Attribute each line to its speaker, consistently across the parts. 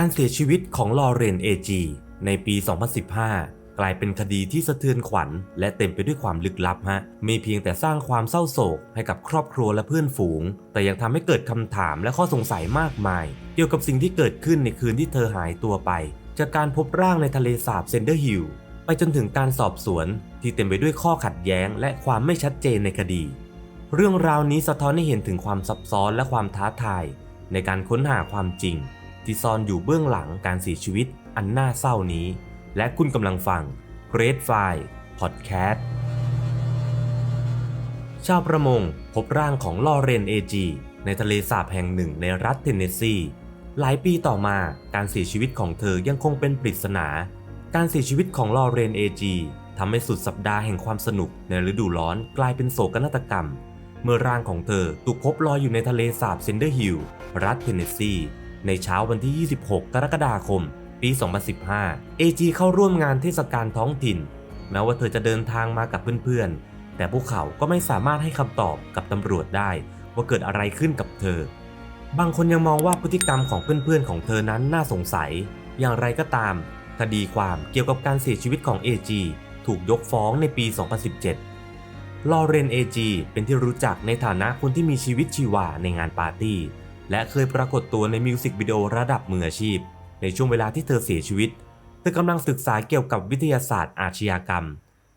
Speaker 1: การเสียชีวิตของลอเรนเอจีในปี 2015 กลายเป็นคดีที่สะเทือนขวัญ และเต็มไปด้วยความลึกลับฮะมีเพียงแต่สร้างความเศร้าโศกให้กับครอบครัวและเพื่อนฝูง แต่ยังทำให้เกิดคำถามและข้อสงสัยมากมาย เกี่ยวกับสิ่งที่เกิดขึ้นในคืนที่เธอหายตัวไป จากการพบร่างในทะเลสาบเซนเดอร์ฮิลไปจนถึงการสอบสวนที่เต็มไปด้วยข้อขัดแย้ง และความไม่ชัดเจนในคดี เรื่องราวนี้สะท้อนให้เห็นถึงความซับซ้อนและความท้าทาย ในการค้นหาความจริง ที่ซ่อนอยู่เบื้องหลังการเสียชีวิตอันน่าเศร้านี้ และคุณกำลังฟัง Great File Podcast ชาวประมงพบร่างของลอเรนเอจีในทะเลสาบแห่งหนึ่งในรัฐเทนเนสซี หลายปีต่อมาการเสียชีวิตของเธอยังคงเป็นปริศนา การเสียชีวิตของลอเรนเอจีทำให้สุดสัปดาห์แห่งความสนุกในฤดูร้อนกลายเป็นโศกนาฏกรรม เมื่อร่างของเธอถูกพบลอยอยู่ในทะเลสาบเซนเดอร์ฮิลล์รัฐเทนเนสซี ในเช้าวันที่ 26 กรกฎาคม ปี 2015 AG เข้าร่วมงานเทศกาลท้องถิ่น แม้ว่าเธอจะเดินทางมากับเพื่อนๆ แต่พวกเขาก็ไม่สามารถให้คำตอบกับตำรวจได้ว่าเกิดอะไรขึ้นกับเธอ บางคนยังมองว่าพฤติกรรมของเพื่อนๆ ของเธอนั้นน่าสงสัย อย่างไรก็ตาม คดีความเกี่ยวกับการเสียชีวิตของ AG ถูกยกฟ้องในปี 2017 ลอเรน AG เป็นที่รู้จักในฐานะคนที่มีชีวิตชีวาในงานปาร์ตี้ และเคยปรากฏตัวในมิวสิกวิดีโอระดับมืออาชีพ ในช่วงเวลาที่เธอเสียชีวิต เธอกำลังศึกษาเกี่ยวกับวิทยาศาสตร์อาชญากรรม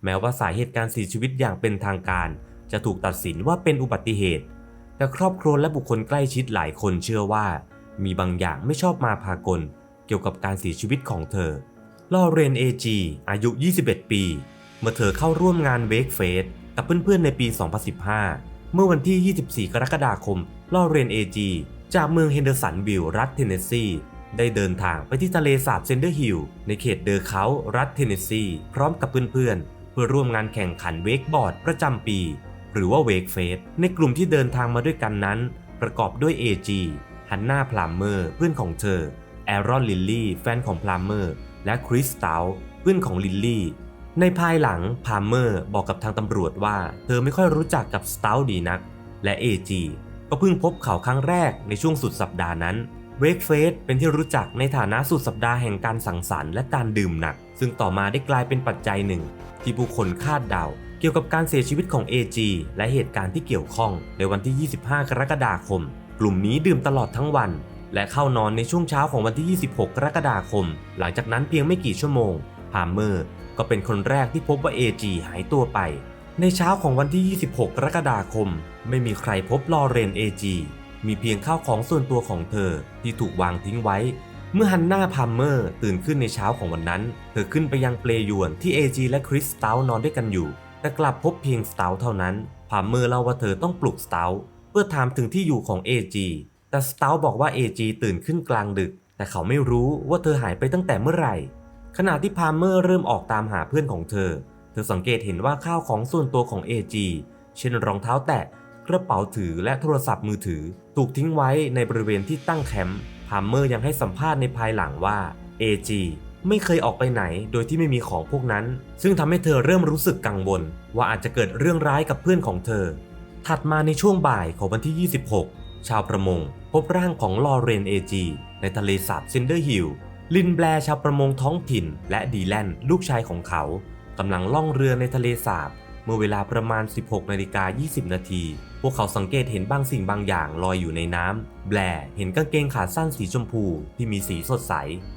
Speaker 1: แม้ว่าสาเหตุการเสียชีวิตอย่างเป็นทางการ จะถูกตัดสินว่าเป็นอุบัติเหตุ แต่ครอบครัวและบุคคลใกล้ชิดหลายคนเชื่อว่า มีบางอย่างไม่ชอบมาพากล เกี่ยวกับการเสียชีวิตของเธอลอเรนเอจีอายุ 21 ปี เมื่อเธอเข้าร่วมงานเวกเฟสกับเพื่อนๆในปี 2015 เมื่อวันที่ 24 กรกฎาคมลอเรนเอจี จากเมืองเฮนเดอร์สันวิลล์รัฐเทนเนสซีได้เดินทางไปที่ทะเลสาบเซนเดอร์ฮิลล์ในเขตเดอร์เขารัฐเทนเนสซีพร้อมกับเพื่อนๆ เพื่อร่วมงานแข่งขันเวกบอร์ดประจำปี หรือว่าเวกเฟสในกลุ่มที่เดินทางมาด้วยกันนั้น ประกอบด้วย AG ฮันนาพลามเมอร์เพื่อนของเธอแอรอนลิลลี่แฟนของพลามเมอร์และคริสตัลเพื่อนของลิลลี่ในภายหลังพาเมอร์บอกกับทางตำรวจว่า เธอไม่ค่อยรู้จักกับสตาลดีนัก และ AG ก็เพิ่งพบเขาครั้งแรกในช่วงสุดสัปดาห์นั้นเวกเฟสเป็นที่รู้จักในฐานะสุดสัปดาห์แห่งการสังสรรค์และการดื่มหนัก ซึ่งต่อมาได้กลายเป็นปัจจัยหนึ่ง ที่ผู้คนคาดเดา เกี่ยวกับการเสียชีวิตของ AG และเหตุการณ์ที่เกี่ยวข้อง ในวันที่ 25 กรกฎาคม กลุ่มนี้ดื่มตลอดทั้งวัน และเข้านอนในช่วงเช้าของวันที่ 26 กรกฎาคม หลังจากนั้นเพียงไม่กี่ชั่วโมงพาเมอร์ก็เป็นคนแรกที่พบว่า AG หายตัวไป ในเช้าของวันที่ 26 กรกฎาคม ไม่มีใครพบลอเรน AG มีเพียงข้าวของส่วนตัวของเธอที่ถูกวางทิ้งไว้ เมื่อฮันนาพาเมอร์ตื่นขึ้นในเช้าของวันนั้น เธอขึ้นไปยังเปลยวนที่ AG และคริสสตาลนอนด้วยกันอยู่ แต่กลับพบเพียงสตาลเท่านั้น พาเมอร์เล่าว่าเธอต้องปลุกสตาลเพื่อถามถึงที่อยู่ของ AG แต่สตาลบอกว่า AG ตื่นขึ้นกลางดึก แต่เขาไม่รู้ว่าเธอหายไปตั้งแต่เมื่อไหร่ ขณะที่พาเมอร์เริ่มออกตามหาเพื่อนของเธอ อสังเกตเห็นว่าข้าวของส่วนตัวของ AG เช่นรองเท้าแตะ กระเป๋าถือและโทรศัพท์มือถือ ถูกทิ้งไว้ในบริเวณที่ตั้งแคมป์พาเมอร์ยังให้สัมภาษณ์ในภายหลังว่า AG ไม่เคยออกไปไหนโดยที่ไม่มีของพวกนั้น ซึ่งทำให้เธอเริ่มรู้สึกกังวล ว่าอาจจะเกิดเรื่องร้ายกับเพื่อนของเธอ ถัดมาในช่วงบ่ายของวันที่ 26 ชาวประมง พบร่างของลอเรน AG ในทะเลสาบเซนเดอร์ฮิลล์ลินแบร์ชาวประมงท้องถิ่น และดีแลน ลูกชายของเขา กำลังล่องเรือในทะเลสาบ เมื่อเวลาประมาณ 16นาฬิกา20 นาที พวกเขาสังเกตเห็นบางสิ่งบางอย่างลอยอยู่ในน้ำ แบร์เห็นกางเกงขาสั้นสีชมพูที่มีสีสดใส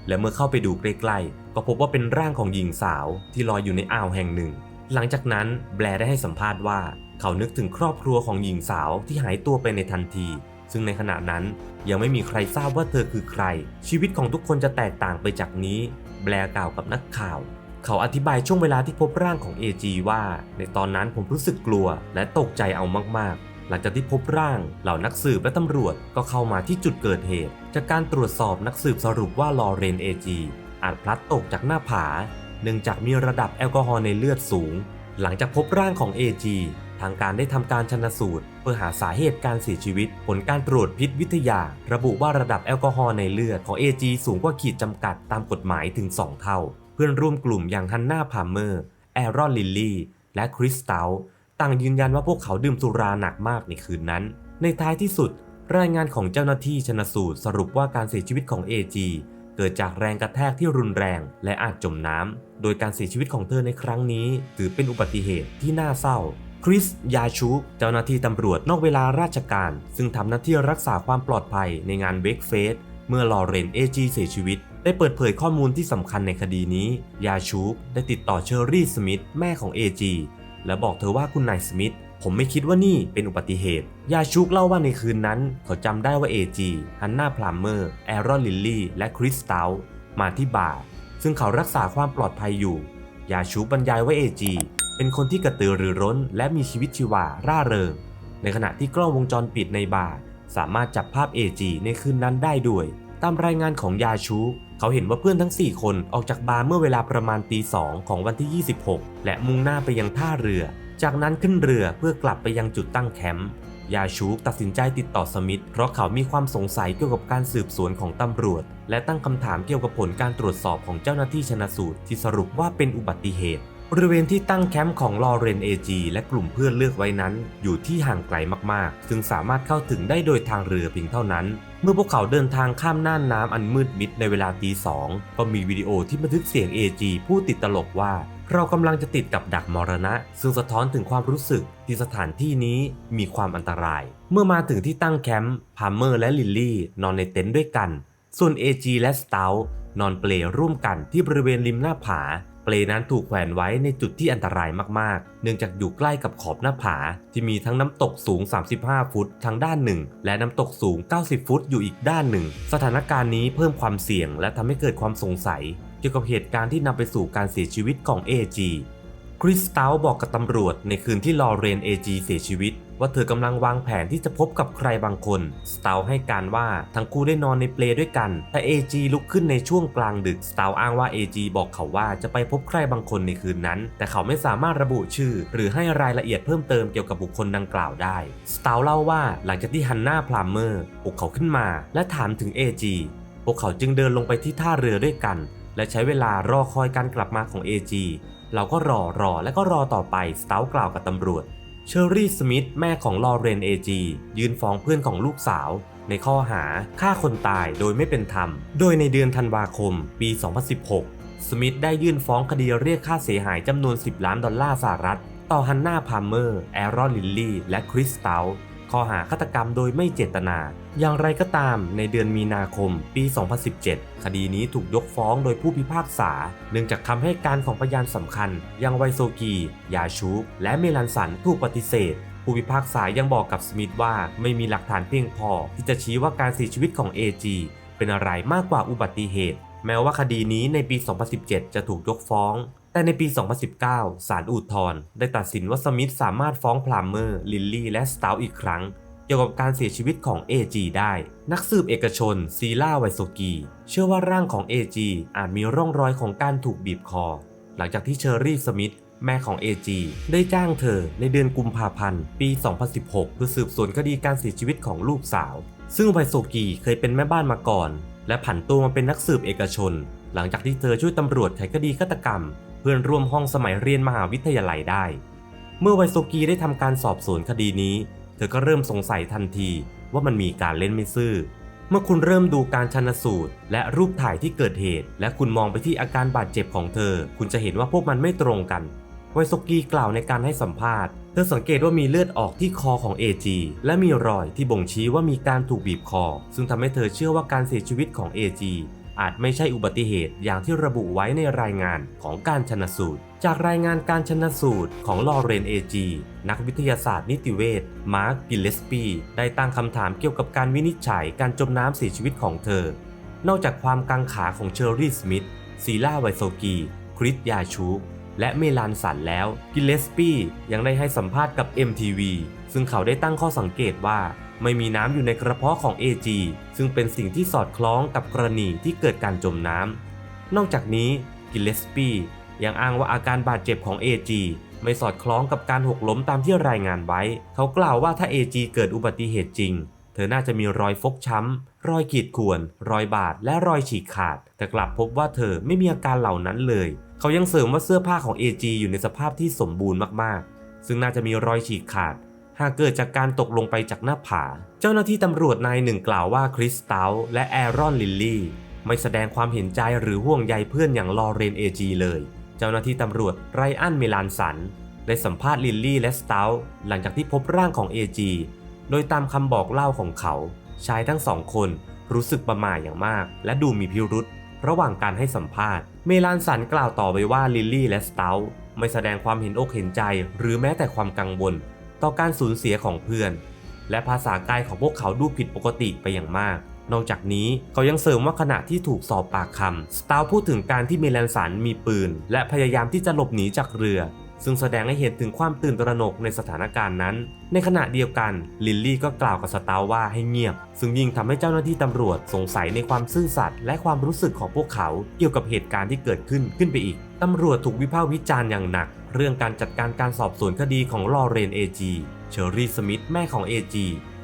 Speaker 1: และเมื่อเข้าไปดูใกล้ๆ ก็พบว่าเป็นร่างของหญิงสาวที่ลอยอยู่ในอ่าวแห่งหนึ่ง หลังจากนั้นแบร์ได้ให้สัมภาษณ์ว่า เขานึกถึงครอบครัวของหญิงสาวที่หายตัวไปในทันทีซึ่งในขณะนั้นยังไม่มีใครทราบว่าเธอคือใคร ชีวิตของทุกคนจะแตกต่างไปจากนี้ แบร์กล่าวกับนักข่าว เขาอธิบายช่วงเวลาที่พบร่างของ AG ว่า ในตอนนั้นผมรู้สึกกลัว และตกใจเอามากๆ หลังจากที่พบร่าง เหล่านักสืบและตำรวจก็เข้ามาที่จุดเกิดเหตุ จากการตรวจสอบนักสืบสรุปว่าลอเรน AG อาจพลัดตกจากหน้าผา เนื่องจากมีระดับแอลกอฮอล์ในเลือดสูง หลังจากพบร่างของ AG ทางการได้ทำการชนสูตร เพื่อหาสาเหตุการเสียชีวิต ผลการตรวจพิษวิทยา ระบุว่าระดับแอลกอฮอล์ในเลือดของ AG สูงกว่าขีดจำกัดตามกฎหมายถึง 2 เท่า พื่อนร่วมกลุ่มอย่างฮันนาพาเมอร์ แอรอนลิลลี่ และคริสตัลต่างยืนยันว่าพวกเขาดื่มสุราหนักมากในคืนนั้น ในท้ายที่สุด รายงานของเจ้าหน้าที่ชนสูตรสรุปว่าการเสียชีวิตของ AG เกิดจากแรงกระแทกที่รุนแรงและอาจจมน้ำ โดยการเสียชีวิตของเธอในครั้งนี้ ถือเป็นอุบัติเหตุที่น่าเศร้า คริส ยาชูกเจ้าหน้าที่ตำรวจนอกเวลาราชการ ซึ่งทำหน้าที่รักษาความปลอดภัยในงานเวกเฟสเมื่อลอเรนเอจีเสียชีวิต ได้เปิดเผยข้อมูลที่สำคัญในคดีนี้ ยาชูกได้ติดต่อเชอรี่สมิธแม่ของเอจีและบอกเธอว่าคุณนายสมิธผมไม่คิดว่านี่เป็นอุบัติเหตุ ยาชูกเล่าว่าในคืนนั้น เขาจำได้ว่าเอจีฮันนาพลามเมอร์ แอรอนลิลลี่ และคริสตัลมาที่บาร์ ซึ่งเขารักษาความปลอดภัยอยู่ ยาชูบรรยายว่าเอจีเป็นคนที่กระตือรือร้น และมีชีวิตชีวาร่าเริง ในขณะที่กล้องวงจรปิดในบาร์สามารถจับภาพเอจีในคืนนั้นได้ด้วย ตามรายงานของยาชู เขาเห็นว่าเพื่อนทั้ง 4 คนออกจากบาร์เมื่อเวลาประมาณตีสองของวันที่ 26 และมุ่งหน้าไปยังท่าเรือ จากนั้นขึ้นเรือเพื่อกลับไปยังจุดตั้งแคมป์ยาชูตัดสินใจติดต่อสมิธเพราะเขามีความสงสัยเกี่ยวกับการสืบสวนของตำรวจ และตั้งคำถามเกี่ยวกับผลการตรวจสอบของเจ้าหน้าที่ชนะสูตร ที่สรุปว่าเป็นอุบัติเหตุบริเวณที่ตั้งแคมป์ของลอเรนเอจีและกลุ่มเพื่อนเลือกไว้นั้น อยู่ที่ห่างไกลมากๆ ซึ่งสามารถเข้าถึงได้โดยทางเรือเพียงเท่านั้น เมื่อพวกเขาเดินทางข้ามน่านน้ำอันมืดมิดในเวลาตีสองก็มีวิดีโอที่บันทึกเสียง AG พูดติดตลกว่า เรากำลังจะติดกับดักมรณะ ซึ่งสะท้อนถึงความรู้สึกที่สถานที่นี้มีความอันตราย เมื่อมาถึงที่ตั้งแคมป์พาร์เมอร์และลิลลี่นอนในเต็นท์ด้วยกัน ส่วน AG และสตาลนอนเปลร่วมกันที่บริเวณริมหน้าผา เปลนั้นถูกแขวนไว้ในจุดที่อันตรายมากๆ เนื่องจากอยู่ใกล้กับขอบหน้าผา ที่มีทั้งน้ำตกสูง 35 ฟุตทางด้านหนึ่ง และน้ำตกสูง 90 ฟุตอยู่อีกด้านหนึ่ง สถานการณ์นี้เพิ่มความเสี่ยง และทำให้เกิดความสงสัย เกี่ยวกับเหตุการณ์ที่นำไปสู่การเสียชีวิตของ AG คริสตัลบอกกับตำรวจในคืนที่ลอเรนเอจีเสียชีวิต ว่าเธอกำลังวางแผนที่จะพบกับใครบางคน สตาลให้การว่าทั้งคู่ได้นอนในเปลด้วยกัน แต่ AG ลุกขึ้นในช่วงกลางดึก สตาลอ้างว่า AG บอกเขาว่าจะไปพบใครบางคนในคืนนั้น แต่เขาไม่สามารถระบุชื่อ หรือให้รายละเอียดเพิ่มเติมเกี่ยวกับบุคคลดังกล่าวได้ สตาลเล่าว่าหลังจากที่ฮันนาพลามเมอร์ปลุกเขาขึ้นมา และถามถึง AG พวกเขาจึงเดินลงไปที่ท่าเรือด้วยกัน และใช้เวลารอคอยการกลับมาของ AG เราก็รอรอและก็รอต่อไปสตาลกล่าวกับตำรวจ เชอรี่สมิธแม่ของลอเรนเอจียืนฟ้องเพื่อนของลูกสาว ในข้อหาฆ่าคนตายโดยไม่เป็นธรรม โดยในเดือนธันวาคม ปี 2016 สมิธได้ยื่นฟ้องคดีเรียกค่าเสียหายจำนวน 10 ล้านดอลลาร์สหรัฐ ต่อฮันนาพาร์เมอร์ แอรอนลิลลี่ และคริสตัล ข้อหาฆาตกรรมโดยไม่เจตนา อย่างไรก็ตามในเดือนมีนาคมปี 2017 คดีนี้ถูกยกฟ้องโดยผู้พิพากษา เนื่องจากคำให้การของพยานสำคัญ อย่างไวโซกี ยาชูกและเมลันสันถูกปฏิเสธผู้พิพากษายังบอกกับสมิธว่าไม่มีหลักฐานเพียงพอ ที่จะชี้ว่าการเสียชีวิตของ AG เป็นอะไรมากกว่าอุบัติเหตุ แม้ว่าคดีนี้ในปี 2017 จะถูกยกฟ้อง แต่ในปี 2019 ศาลอุทธรณ์ได้ตัดสินว่าสมิธสามารถฟ้องพลามเมอร์ ลิลลี่ และสตาลอีกครั้ง เกี่ยวกับการเสียชีวิตของ AG ได้ นักสืบเอกชน ซีล่าไวโซกี เชื่อว่าร่างของ AG อาจมีร่องรอยของการถูกบีบคอ หลังจากที่เชอรี่สมิธแม่ของ AG ได้จ้างเธอในเดือนกุมภาพันธ์ ปี 2016 เพื่อสืบสวนคดีการเสียชีวิตของลูกสาว ซึ่งไวโซกีเคยเป็นแม่บ้านมาก่อน และผันตัวมาเป็นนักสืบเอกชน หลังจากที่เธอช่วยตำรวจไขคดีฆาตกรรม เพื่อนร่วมห้องสมัยเรียนมหาวิทยาลัยได้ เมื่อไวโซกีได้ทำการสอบสวนคดีนี้ เธอก็เริ่มสงสัยทันทีว่ามันมีการเล่นไม่ซื่อ เมื่อคุณเริ่มดูการชันสูตร และรูปถ่ายที่เกิดเหตุ และคุณมองไปที่อาการบาดเจ็บของเธอ คุณจะเห็นว่าพวกมันไม่ตรงกัน ไวโซกีกล่าวในการให้สัมภาษณ์ เธอสังเกตว่ามีเลือดออกที่คอของ AG และมีรอยที่บ่งชี้ว่ามีการถูกบีบคอ ซึ่งทำให้เธอเชื่อว่าการเสียชีวิตของ AG อ อาจไม่ใช่อุบัติเหตุอย่างที่ระบุไว้ในรายงานของการชนสูตร จากรายงานการชนสูตรของลอเรนเอจีนักวิทยาศาสตร์นิติเวชมาร์คกิลเลสปีได้ตั้งคำถามเกี่ยวกับการวินิจฉัยการจมน้ำเสียชีวิตของเธอ นอกจากความกังขาของเชอร์รี่สมิธซีล่าไวโซกี คริสยาชูกและเมลานสันแล้วกิลเลสปียังได้ให้สัมภาษณ์กับ MTV ซึ่งเขาได้ตั้งข้อสังเกตว่า ไม่มีน้ำอยู่ในกระเพาะของ AG ซึ่งเป็นสิ่งที่สอดคล้องกับกรณีที่เกิดการจมน้ำ นอกจากนี้กิลเลสปียังอ้างว่าอาการบาดเจ็บของ AG ไม่สอดคล้องกับการหกล้มตามที่รายงานไว้ เขากล่าวว่าถ้า AG เกิดอุบัติเหตุจริง เธอน่าจะมีรอยฟกช้ำ รอยขีดข่วน รอยบาด และรอยฉีกขาด แต่กลับพบว่าเธอไม่มีอาการเหล่านั้นเลย เขายังเสริมว่าเสื้อผ้าของ AG อยู่ในสภาพที่สมบูรณ์มากๆ ซึ่งน่าจะมีรอยฉีกขาด หากเกิดจากการตกลงไปจากหน้าผา เจ้าหน้าที่ตำรวจนายหนึ่งกล่าวว่าคริสตัลและแอรอนลิลลี่ไม่แสดงความเห็นใจหรือห่วงใยเพื่อนอย่างลอเรนเอจีเลย เจ้าหน้าที่ตำรวจไรอันเมลานสัน ได้สัมภาษณ์ลิลลี่และสตาลหลังจากที่พบร่างของ AG โดยตามคำบอกเล่าของเขา ชายทั้งสองคนรู้สึกประหม่าอย่างมาก และดูมีพิรุษระหว่างการให้สัมภาษณ์ เมลานสันกล่าวต่อไปว่าลิลลี่และสตาลไม่แสดงความเห็นอกเห็นใจ หรือแม้แต่ความกังวล ต่อการสูญเสียของเพื่อน และภาษากายของพวกเขาดูผิดปกติไปอย่างมาก นอกจากนี้เขายังเสริมว่าขณะที่ถูกสอบปากคำสตาลพูดถึงการที่เมลันสันมีปืน และพยายามที่จะหลบหนีจากเรือ ซึ่งแสดงให้เห็นถึงความตื่นตระหนกในสถานการณ์นั้น ในขณะเดียวกันลิลลี่ก็กล่าวกับสตาลว่าให้เงียบ ซึ่งยิ่งทำให้เจ้าหน้าที่ตำรวจสงสัยในความซื่อสัตย์และความรู้สึกของพวกเขา เกี่ยวกับเหตุการณ์ที่เกิดขึ้นขึ้นไปอีกตำรวจถูกวิพากษ์วิจารณ์อย่างหนัก เรื่องการจัดการการสอบสวนคดีของลอเรนเอจีเชอรี่สมิธแม่ของ AG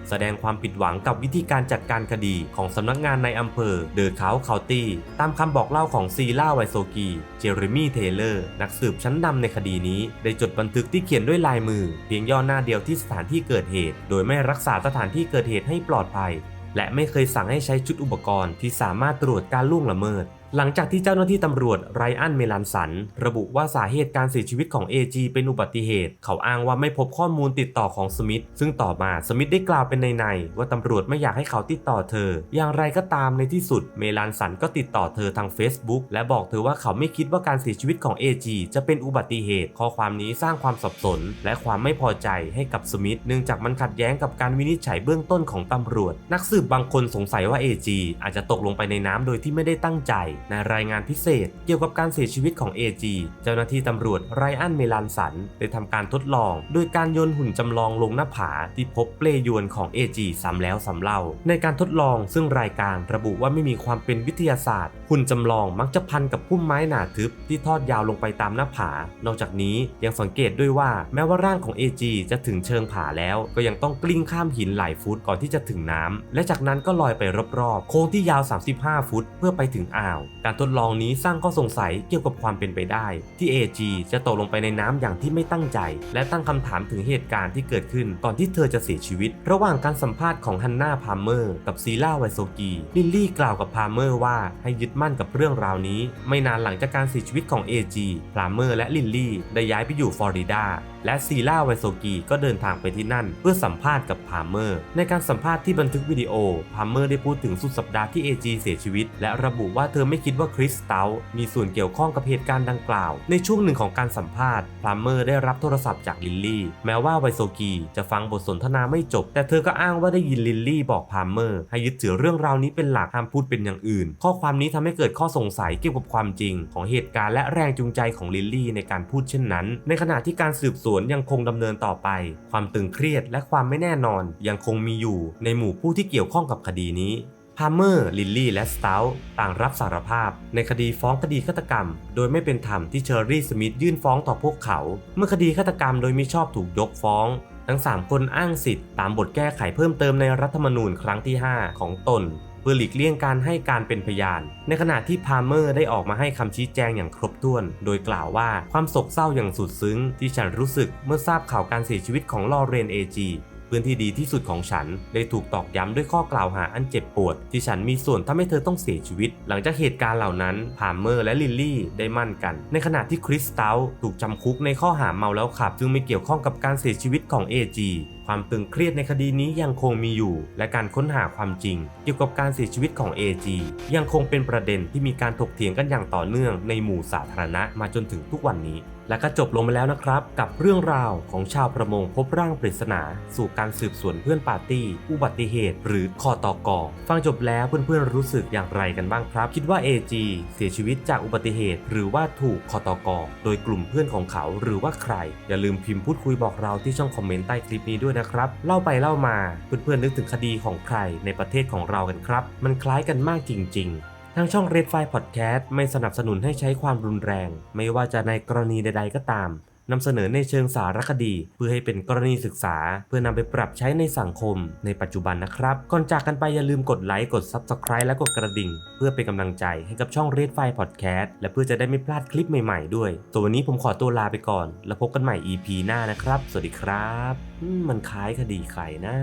Speaker 1: แสดงความผิดหวังกับวิธีการจัดการคดีของสำนักงานในอำเภอเดอร์คาวเคาตี้ตามคำบอกเล่าของซีล่าไวโซกี เจเรมี่เทเลอร์ นักสืบชั้นนำในคดีนี้ ได้จดบันทึกที่เขียนด้วยลายมือ เพียงย่อหน้าเดียวที่สถานที่เกิดเหตุ โดยไม่รักษาสถานที่เกิดเหตุให้ปลอดภัย และไม่เคยสั่งให้ใช้ชุดอุปกรณ์ที่สามารถตรวจการล่วงละเมิด หลังจากที่เจ้าหน้าที่ตำรวจไรอันเมลันสัน ระบุว่าสาเหตุการเสียชีวิตของ AG เป็นอุบัติเหตุ เขาอ้างว่าไม่พบข้อมูลติดต่อของสมิธซึ่งต่อมาสมิธได้กล่าวเป็นในๆว่าตำรวจไม่อยากให้เขาติดต่อเธอ อย่างไรก็ตามในที่สุด เมลันสันก็ติดต่อเธอทาง Facebook และบอกเธอว่าเขาไม่คิดว่าการเสียชีวิตของ AG จะเป็นอุบัติเหตุ ข้อความนี้สร้างความสับสน และความไม่พอใจให้กับสมิธเนื่องจากมันขัดแย้งกับการวินิจฉัยเบื้องต้นของตำรวจ นักสืบบางคนสงสัยว่า AG อาจจะตกลงไปในน้ำโดยที่ไม่ได้ตั้งใจในรายงานพิเศษ เกี่ยวกับการเสียชีวิตของ AG เจ้าหน้าที่ตำรวจไรอันเมลันสันได้ทำการทดลอง โดยการโยนหุ่นจำลองลงหน้าผาที่พบเปลยวนของ AG ซ้ำแล้วซ้ำเล่า ในการทดลองซึ่งรายการระบุว่าไม่มีความเป็นวิทยาศาสตร์ หุ่นจำลองมักจะพันกับพุ่มไม้หนาทึบที่ทอดยาวลงไปตามหน้าผา นอกจากนี้ยังสังเกตด้วยว่าแม้ว่าร่างของ AG จะถึงเชิงผาแล้ว ก็ยังต้องกลิ้งข้ามหินหลายฟุตก่อนที่จะถึงน้ำและจากนั้นก็ลอยไปรอบๆ โค้งที่ยาว 35 ฟุต เพื่อไปถึงอ่าว การทดลองนี้สร้างข้อสงสัยเกี่ยวกับความเป็นไปได้ ที่ AG จะตกลงไปในน้ำอย่างที่ไม่ตั้งใจ และตั้งคำถามถึงเหตุการณ์ที่เกิดขึ้นก่อนที่เธอจะเสียชีวิต ระหว่างการสัมภาษณ์ของฮันนาพาร์เมอร์กับซีล่าไวโซกีลิลลี่กล่าวกับพาร์เมอร์ว่าให้ยึดมั่นกับเรื่องราวนี้ ไม่นานหลังจากการเสียชีวิตของ AG พาเมอร์และลินลี่ได้ย้ายไปอยู่ฟลอริดาและซีล่าไวโซกีก็เดินทางไปที่นั่น เพื่อสัมภาษณ์กับพาร์เมอร์ ในการสัมภาษณ์ที่บันทึกวิดีโอพาร์เมอร์ได้พูดถึงสุดสัปดาห์ที่ AG เสียชีวิต และระบุว่าเธอไม่คิดว่าคริสตัลมีส่วนเกี่ยวข้องกับเหตุการณ์ดังกล่าว ในช่วงหนึ่งของการสัมภาษณ์พาร์เมอร์ได้รับโทรศัพท์จากลิลลี่ แม้ว่าไวโซกีจะฟังบทสนทนาไม่จบ แต่เธอก็อ้างว่าได้ยินลิลลี่บอกพาร์เมอร์ให้ยึดถือเรื่องราวนี้เป็นหลักห้ามพูดเป็นอย่างอื่น ข้อความนี้ทำให้เกิดข้อสงสัยเกี่ยวกับความจริง ของเหตุการณ์และแรงจูงใจของลิลลี่ในการพูดเช่นนั้น ในขณะที่การสืบสวนยังคงดำเนินต่อไป ความตึงเครียดและความไม่แน่นอนยังคงมีอยู่ในหมู่ผู้ที่เกี่ยวข้องกับคดีนี้พาเมอร์ ลิลลี่ และสตาลต่างรับสารภาพ ในคดีฟ้องคดีฆาตกรรม โดยไม่เป็นธรรมที่เชอร์รี่ สมิธยื่นฟ้องต่อพวกเขา เมื่อคดีฆาตกรรมโดยมิชอบถูกยกฟ้อง ทั้ง 3 คนอ้างสิทธิ์ตามบทแก้ไขเพิ่มเติมในรัฐธรรมนูญครั้งที่ 5 ของตน พื่อหลีกเลี่ยงการให้การเป็นพยาน ในขณะที่พาร์เมอร์ได้ออกมาให้คำชี้แจงอย่างครบถ้วน โดยกล่าวว่าความโศกเศร้าอย่างสุดซึ้ง ที่ฉันรู้สึกเมื่อทราบข่าวการเสียชีวิตของลอเรนเอจี เพื่อนที่ดีที่สุดของฉัน ได้ถูกตอกย้ำด้วยข้อกล่าวหาอันเจ็บปวด ที่ฉันมีส่วนทำให้เธอต้องเสียชีวิต หลังจากเหตุการณ์เหล่านั้นพาร์เมอร์และลิลลี่ได้มั่นกัน ในขณะที่คริสตัลถูกจำคุกในข้อหาเมาแล้วขับ ซึ่งไม่เกี่ยวข้องกับการเสียชีวิตของ AG ความตึงเครียดในคดีนี้ยังคงมีอยู่ และการค้นหาความจริง เกี่ยวกับการเสียชีวิตของ AG ยังคงเป็นประเด็นที่มีการถกเถียงกันอย่างต่อเนื่องในหมู่สาธารณะมาจนถึงทุกวันนี้ และก็จบลงไปแล้วนะครับ กับเรื่องราวของชาวประมงพบร่างปริศนา สู่การสืบสวนเพื่อนปาร์ตี้ อุบัติเหตุ หรือคอตอกอฟังจบแล้วเพื่อนๆรู้สึกอย่างไรกันบ้างครับ คิดว่า AG เสียชีวิตจากอุบัติเหตุ หรือว่าถูกคอตอกอโดยกลุ่มเพื่อนของเขาหรือว่าใคร อย่าลืมพิมพ์พูดคุยบอกเราที่ช่องคอมเมนต์ใต้คลิปนี้ด้วยนะครับเล่าไปเล่ามาเพื่อนๆนึกถึงคดีของใครในประเทศของเรากันครับ มันคล้ายกันมากจริง ๆ ทางช่อง Red File Podcast ไม่สนับสนุนให้ใช้ความรุนแรง ไม่ว่าจะในกรณีใด ๆ ก็ตามนำเสนอในเชิงสารคดี เพื่อให้เป็นกรณีศึกษา เพื่อนำไปปรับใช้ในสังคม ในปัจจุบันนะครับ ก่อนจากกันไปอย่าลืมกดไลค์กด Subscribe และกดกระดิ่ง เพื่อเป็นกำลังใจให้กับช่อง Red File Podcast และเพื่อจะได้ไม่พลาดคลิปใหม่ๆด้วยส่วนวันนี้ผมขอตัวลาไปก่อน แล้วพบกันใหม่ EP หน้านะครับ สวัสดีครับมมันคล้ายคดีใครนะ